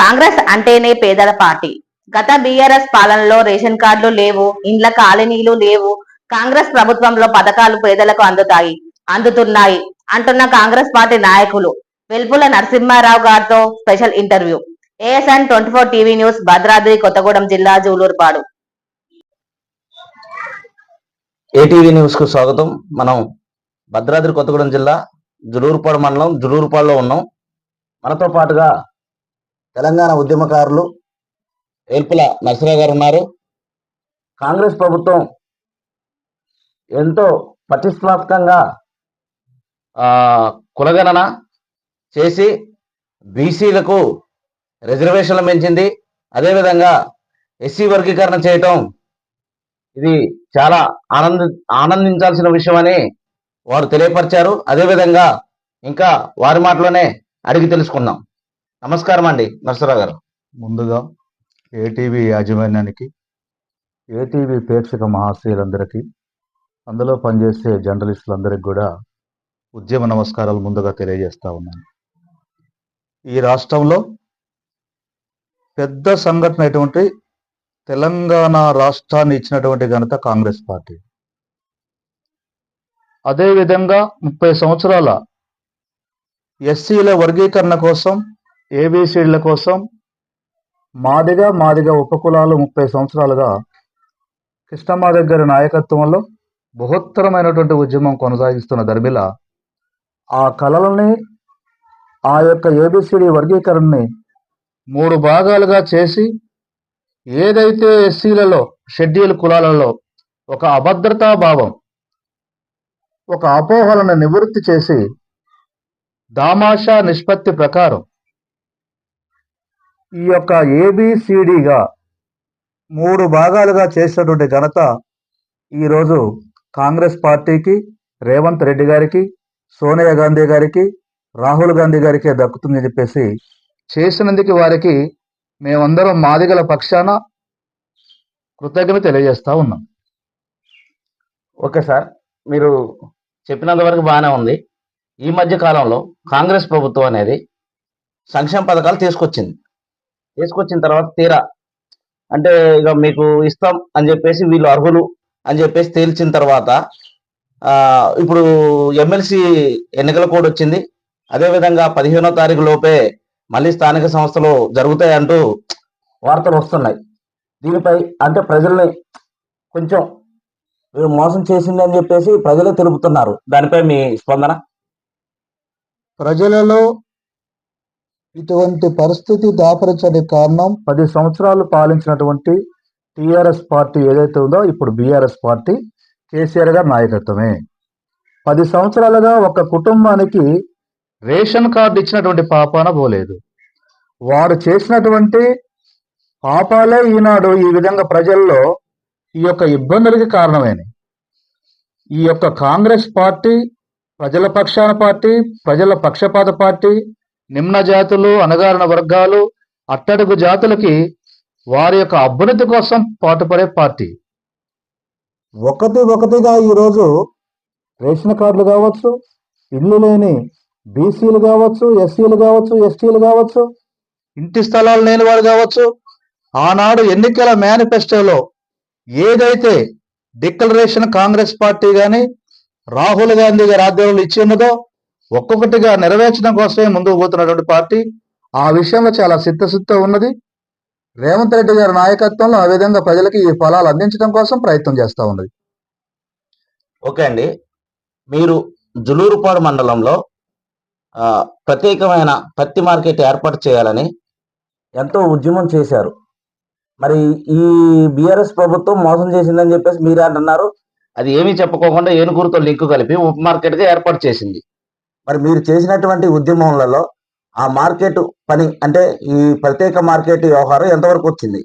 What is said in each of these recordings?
కాంగ్రెస్ అంటేనే పేదల పార్టీ. గత బీఆర్ఎస్ పాలనలో రేషన్ కార్డులు లేవు ఇండ్ల కాలనీలు లేవు. కాంగ్రెస్ ప్రభుత్వంలో పథకాలు పేదలకు అందుతాయి అందుతున్నాయి అంటున్న కాంగ్రెస్ పార్టీ నాయకులు వెల్పుల నరసింహారావు గారితో special interview. ASN twenty four TV news Bhadradri Kothagudem జిల్లా జూలూరుపాడు. ఏటీవీ న్యూస్కు స్వాగతం. మనం భద్రాద్రి కొత్తగూడెం జిల్లా జులూరుపాడు మండలం జులూరుపాడులో ఉన్నాం. మనతో పాటుగా తెలంగాణ ఉద్యమకారులు ఏల్పుల నరసరావు గారు ఉన్నారు. కాంగ్రెస్ ప్రభుత్వం ఎంతో పటిష్టాత్మకంగా కులగణన చేసి బీసీలకు రిజర్వేషన్లు పెంచింది. అదేవిధంగా ఎస్సీ వర్గీకరణ చేయటం ఇది చాలా ఆనంద ఆనందించాల్సిన విషయం అని వారు తెలియపరిచారు. అదేవిధంగా ఇంకా వారి మాటలోనే అడిగి తెలుసుకుందాం. నమస్కారం అండి నరసరావు గారు. ముందుగా ఏటీవీ యాజమాన్యానికి ఏటీవీ ప్రేక్షక మహాశయులందరికీ అందులో పనిచేసే జర్నలిస్టులందరికీ కూడా ఉద్యమ నమస్కారాలు ముందుగా తెలియజేస్తా ఉన్నాను. ఈ రాష్ట్రంలో పెద్ద సంఘటన అటువంటి తెలంగాణ రాష్ట్రాన్ని ఇచ్చినటువంటి ఘనత కాంగ్రెస్ పార్టీ. అదేవిధంగా ముప్పై సంవత్సరాల ఎస్సీల వర్గీకరణ కోసం ఏబీసీల కోసం మాదిగా మాదిగా ఉపకులాలు ముప్పై సంవత్సరాలుగా కృష్ణమ్మ దగ్గర నాయకత్వంలో బృహత్తరమైనటువంటి ఉద్యమం కొనసాగిస్తున్న దర్మిల ఆ కళలని ఆ యొక్క ఏబిసిడి వర్గీకరణని మూడు భాగాలుగా చేసి ఏదైతే ఎస్సీలలో షెడ్యూల్ కులాలలో ఒక అభద్రతా భావం ఒక అపోహలను నివృత్తి చేసి దామాషా నిష్పత్తి ప్రకారం ఈ యొక్క ఏబిసిడిగా మూడు భాగాలుగా చేసినటువంటి ఘనత ఈరోజు కాంగ్రెస్ పార్టీకి రేవంత్ రెడ్డి గారికి సోనియా గాంధీ గారికి రాహుల్ గాంధీ గారికి దక్కుతుందని చెప్పేసి చేసినందుకు వారికి మేమందరం మాదిగల పక్షాన కృతజ్ఞత తెలియజేస్తా ఉన్నాం. ఓకే సార్ మీరు చెప్పినంత వరకు బాగానే ఉంది. ఈ మధ్య కాలంలో కాంగ్రెస్ ప్రభుత్వం అనేది సంక్షేమ పథకాలు తీసుకొచ్చింది. తీసుకొచ్చిన తర్వాత తీరా అంటే ఇక మీకు ఇస్తాం అని చెప్పేసి వీళ్ళు అర్హులు అని చెప్పేసి తేల్చిన తర్వాత ఇప్పుడు ఎమ్మెల్సీ ఎన్నికల కోడ్ వచ్చింది. అదేవిధంగా పదిహేనో తారీఖు లోపే మళ్ళీ స్థానిక సంస్థలు జరుగుతాయంటూ వార్తలు వస్తున్నాయి. దీనిపై అంటే ప్రజల్ని కొంచెం మోసం చేసింది అని చెప్పేసి ప్రజలే తెలుపుతున్నారు దానిపై మీ స్పందన? ప్రజలలో ఇటువంటి పరిస్థితి దాపరించడానికి కారణం పది సంవత్సరాలు పాలించినటువంటి టిఆర్ఎస్ పార్టీ ఏదైతే ఉందో ఇప్పుడు బీఆర్ఎస్ పార్టీ కేసీఆర్ గారి నాయకత్వమే. పది సంవత్సరాలుగా ఒక కుటుంబానికి రేషన్ కార్డు ఇచ్చినటువంటి పాపాన పోలేదు. వారు చేసినటువంటి పాపాలే ఈనాడు ఈ విధంగా ప్రజల్లో ఈ యొక్క ఇబ్బందులకి కారణమైనవి ఈ యొక్క కాంగ్రెస్ పార్టీ ప్రజల పక్షాన పార్టీ ప్రజల పక్షపాత పార్టీ నిమ్న జాతులు అణగారిన వర్గాలు అట్టడుగు జాతులకి వారి యొక్క అభ్యున్నతి కోసం పాటుపడే పార్టీ. ఒకటి ఒకటిగా ఈరోజు రేషన్ కార్డులు కావచ్చు ఇల్లు లేని బీసీలు కావచ్చు ఎస్సీలు కావచ్చు ఎస్టీలు కావచ్చు ఇంటి స్థలాలు లేని వారు కావచ్చు ఆనాడు ఎన్నికల మేనిఫెస్టోలో ఏదైతే డిక్లరేషన్ కాంగ్రెస్ పార్టీ కానీ రాహుల్ గాంధీ గారి ఆధ్వర్యంలో ఇచ్చి ఉన్నదో ఒక్కొక్కటిగా నెరవేర్చడం కోసమే ముందుకు పోతున్నటువంటి పార్టీ. ఆ విషయంలో చాలా సిద్ధసిద్ధ ఉన్నది. రేవంత్ రెడ్డి గారి నాయకత్వంలో ఆ విధంగా ప్రజలకి ఈ ఫలాలు అందించడం కోసం ప్రయత్నం చేస్తూ ఉన్నది. ఓకే అండి. మీరు జులూరుపాడు మండలంలో ప్రత్యేకమైన పత్తి మార్కెట్ ఏర్పాటు చేయాలని ఎంతో ఉద్యమం చేశారు. మరి ఈ బీఆర్ఎస్ ప్రభుత్వం మోసం చేసిందని చెప్పేసి మీరే అంటున్నారు. అది ఏమీ చెప్పుకోకుండా ఏనుగురుతో లింకు కలిపి ఉప మార్కెట్గా ఏర్పాటు చేసింది. మరి మీరు చేసినటువంటి ఉద్యమంలలో ఆ మార్కెట్ పని అంటే ఈ ప్రత్యేక మార్కెట్ వ్యవహారం ఎంతవరకు వచ్చింది?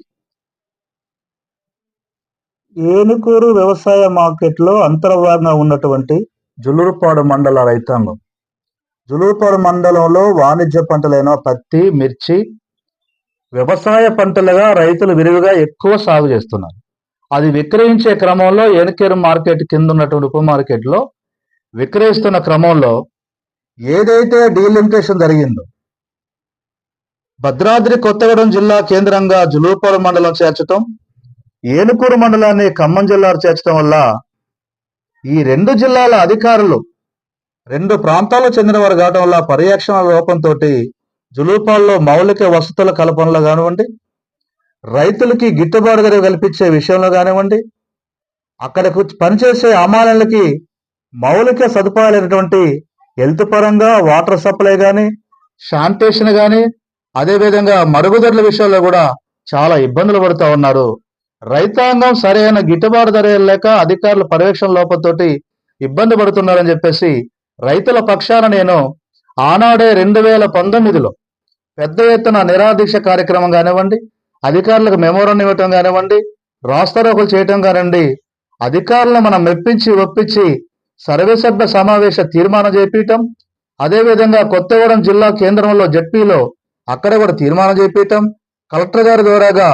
ఏనుకూరు వ్యవసాయ మార్కెట్లో అంతర్భాగంగా ఉన్నటువంటి జులూరుపాడు మండల రైతాంగం. జులూరుపాడు మండలంలో వాణిజ్య పంటలైన పత్తి మిర్చి వ్యవసాయ పంటలుగా రైతులు విరివిగా ఎక్కువ సాగు చేస్తున్నారు. అది విక్రయించే క్రమంలో ఏనుకేరు మార్కెట్ కింద ఉన్నటువంటి ఉప మార్కెట్లో విక్రయిస్తున్న క్రమంలో ఏదైతే డీలిమిటేషన్ జరిగిందో భద్రాద్రి కొత్తగూడెం జిల్లా కేంద్రంగా జులూపాడు మండలం చేర్చటం ఏనుకూరు మండలాన్ని ఖమ్మం జిల్లాకు చేర్చడం వల్ల ఈ రెండు జిల్లాల అధికారులు రెండు ప్రాంతాలకు చెందిన వారు కావడం వల్ల పర్యవేక్షణ లోపంతో జులూపాల్లో మౌలిక వసతుల కల్పనలో కానివ్వండి రైతులకి గిట్టుబాటు ధర కల్పించే విషయంలో కానివ్వండి అక్కడకు పనిచేసే అమాలకి మౌలిక సదుపాయాలైనటువంటి హెల్త్ పరంగా వాటర్ సప్లై కానీ శానిటేషన్ కానీ అదేవిధంగా మరుగుదొడ్ల విషయంలో కూడా చాలా ఇబ్బందులు పడుతూ ఉన్నారు. రైతాంగం సరైన గిట్టుబాటు ధర లేక అధికారుల పర్యవేక్షణ లోపంతోటి ఇబ్బంది పడుతున్నారని చెప్పేసి రైతుల పక్షాన నేను ఆనాడే రెండు వేల పంతొమ్మిదిలో పెద్ద ఎత్తున నిరాదీక్ష కార్యక్రమం కానివ్వండి అధికారులకు మెమోరం ఇవ్వటం కానివ్వండి రాస్తారోకులు చేయటం కానివ్వండి అధికారులను మనం మెప్పించి ఒప్పించి సర్వసభ్య సమావేశ తీర్మానం చేపించటం అదేవిధంగా కొత్తగూడెం జిల్లా కేంద్రంలో జడ్పీలో అక్కడ కూడా తీర్మానం చేపించటం కలెక్టర్ గారి ద్వారాగా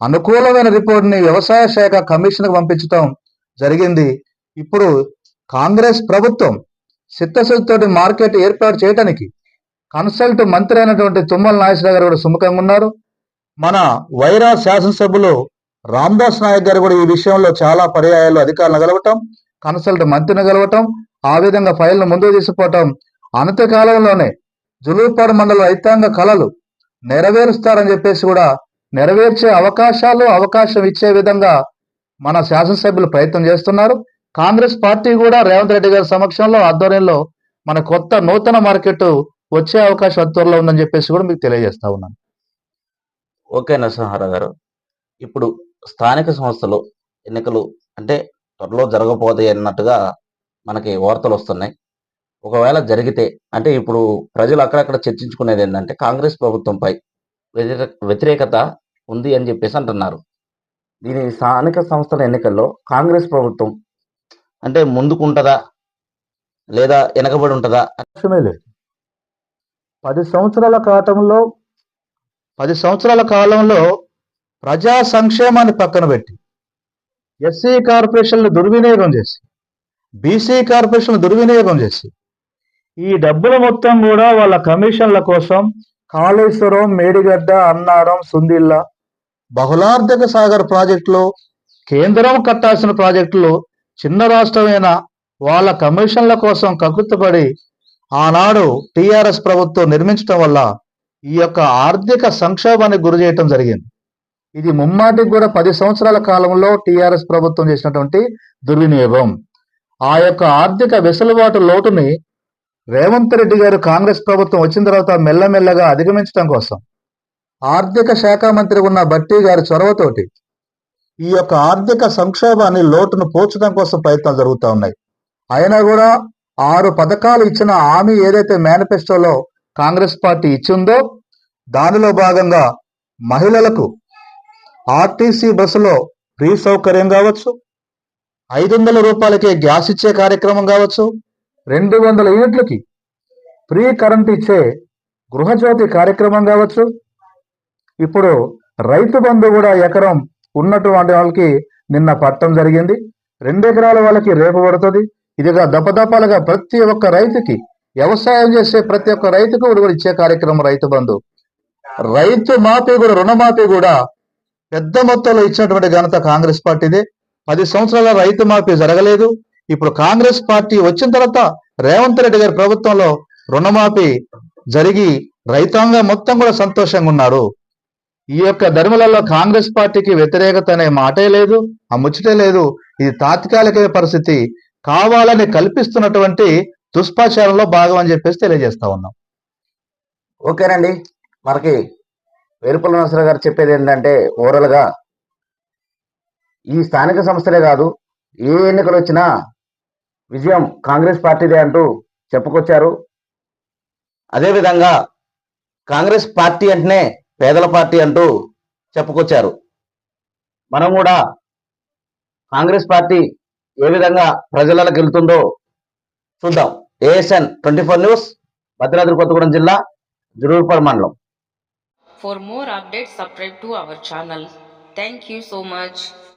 అనుకూలమైన రిపోర్ట్ని వ్యవసాయ శాఖ కమిషన్కు పంపించటం జరిగింది. ఇప్పుడు కాంగ్రెస్ ప్రభుత్వం చిత్తశుద్ధితోటి మార్కెట్ ఏర్పాటు చేయడానికి కన్సల్ట్ మంత్రి అయినటువంటి తుమ్మల నాగేశ్వర గారు కూడా సుముఖంగా ఉన్నారు. మన వైరా శాసనసభ్యులు రామ్దాస్ నాయక్ గారు కూడా ఈ విషయంలో చాలా పర్యాయాలు అధికారులను కలవటం కన్సల్ట్ మంత్రిని కలవటం ఆ విధంగా ఫైల్ను ముందుకు తీసుకుపోవటం అనంతకాలంలోనే జులూపాడు మండల రైతాంగ కళలు నెరవేరుస్తారని చెప్పేసి కూడా నెరవేర్చే అవకాశాలు అవకాశం ఇచ్చే విధంగా మన శాసనసభ్యులు ప్రయత్నం చేస్తున్నారు. కాంగ్రెస్ పార్టీ కూడా రేవంత్ రెడ్డి గారి సమక్షంలో ఆధ్వర్యంలో మన కొత్త నూతన మార్కెట్ వచ్చే అవకాశం త్వరలో ఉందని చెప్పేసి కూడా మీకు తెలియజేస్తా ఉన్నాను. ఓకే నరసింహారావు గారు ఇప్పుడు స్థానిక సంస్థలు ఎన్నికలు అంటే త్వరలో జరగబోతాయి అన్నట్టుగా మనకి వార్తలు వస్తున్నాయి. ఒకవేళ జరిగితే అంటే ఇప్పుడు ప్రజలు అక్కడక్కడ చర్చించుకునేది ఏంటంటే కాంగ్రెస్ ప్రభుత్వంపై వ్యతిరేక వ్యతిరేకత ఉంది అని చెప్పేసి అంటున్నారు. దీని స్థానిక సంస్థల ఎన్నికల్లో కాంగ్రెస్ ప్రభుత్వం అంటే ముందుకుంటుందా లేదా వెనకబడి ఉంటుందా? లేదు. పది సంవత్సరాల కాలంలో పది సంవత్సరాల కాలంలో ప్రజా సంక్షేమాన్ని పక్కన పెట్టి ఎస్సీ కార్పొరేషన్లు దుర్వినియోగం చేసి బీసీ కార్పొరేషన్లు దుర్వినియోగం చేసి ఈ డబ్బుల మొత్తం కూడా వాళ్ళ కమిషన్ల కోసం కాళేశ్వరం మేడిగడ్డ అన్నారం సుందిల్లా బహుళార్థక సాగర్ ప్రాజెక్టులు కేంద్రం కట్టాల్సిన ప్రాజెక్టులు చిన్న రాష్ట్రమైన వాళ్ళ కమిషన్ల కోసం కక్కుతుపడి ఆనాడు టిఆర్ఎస్ ప్రభుత్వం నిర్మించడం వల్ల ఈ యొక్క ఆర్థిక సంక్షోభానికి గురి చేయటం జరిగింది. ఇది ముమ్మాటికి కూడా పది సంవత్సరాల కాలంలో టిఆర్ఎస్ ప్రభుత్వం చేసినటువంటి దుర్వినియోగం. ఆ యొక్క ఆర్థిక వెసులుబాటు లోటుని రేవంత్ రెడ్డి గారు కాంగ్రెస్ ప్రభుత్వం వచ్చిన తర్వాత మెల్లమెల్లగా అధిగమించడం కోసం ఆర్థిక శాఖ మంత్రి ఉన్న భట్టి గారి చొరవతోటి ఈ యొక్క ఆర్థిక సంక్షోభాన్ని లోటును పోర్చడం కోసం ప్రయత్నాలు జరుగుతూ ఉన్నాయి. అయినా కూడా ఆరు పథకాలు ఇచ్చిన హామీ ఏదైతే మేనిఫెస్టోలో కాంగ్రెస్ పార్టీ ఇచ్చిందో దానిలో భాగంగా మహిళలకు ఆర్టీసీ బస్సులో ఫ్రీ సౌకర్యం కావచ్చు ఐదు వందల రూపాయలకే గ్యాస్ ఇచ్చే కార్యక్రమం కావచ్చు రెండు వందల యూనిట్లకి ఫ్రీ కరెంట్ ఇచ్చే గృహజ్యోతి కార్యక్రమం కావచ్చు. ఇప్పుడు రైతు బంధు కూడా ఎకరం ఉన్నటువంటి వాళ్ళకి నిన్న పట్టం జరిగింది. రెండు ఎకరాల వాళ్ళకి రేపు పడుతుంది. ఇదిగా దపదపాలుగా ప్రతి ఒక్క రైతుకి వ్యవసాయం చేసే ప్రతి ఒక్క రైతుకు ఇచ్చే కార్యక్రమం రైతు బంధు. రైతు మాఫీ కూడా రుణమాఫీ కూడా పెద్ద మొత్తంలో ఇచ్చినటువంటి ఘనత కాంగ్రెస్ పార్టీదే. పది సంవత్సరాల రైతు మాఫీ జరగలేదు. ఇప్పుడు కాంగ్రెస్ పార్టీ వచ్చిన తర్వాత రేవంత్ రెడ్డి గారి ప్రభుత్వంలో రుణమాఫీ జరిగి రైతాంగం మొత్తం కూడా సంతోషంగా ఉన్నారు. ఈ యొక్క ధర్మలలో కాంగ్రెస్ పార్టీకి వ్యతిరేకత అనే మాటే లేదు ఆ ముచ్చటే లేదు. ఇది తాత్కాలిక పరిస్థితి. కావాలని కల్పిస్తున్నటువంటి దుష్పాచారంలో భాగం అని చెప్పేసి తెలియజేస్తా ఉన్నాం. ఓకేనండి. మనకి వేరుపల్లి నరసరావు గారు చెప్పేది ఏంటంటే ఓవరాల్గా ఈ స్థానిక సంస్థలే కాదు ఏ ఎన్నికలు వచ్చినా విజయం కాంగ్రెస్ పార్టీదే అంటూ చెప్పుకొచ్చారు. అదేవిధంగా కాంగ్రెస్ పార్టీ అంటేనే పేదల పార్టీ అంటూ చెప్పుకొచ్చారు. మనం కూడా కాంగ్రెస్ పార్టీ ఏ విధంగా ప్రజలకు వెళ్తుందో చూద్దాం. ASN twenty four news Bhadradri Kothagudem జిల్లా జురూర్పల్ మండలం. For more update subscribe to our channel thank you so much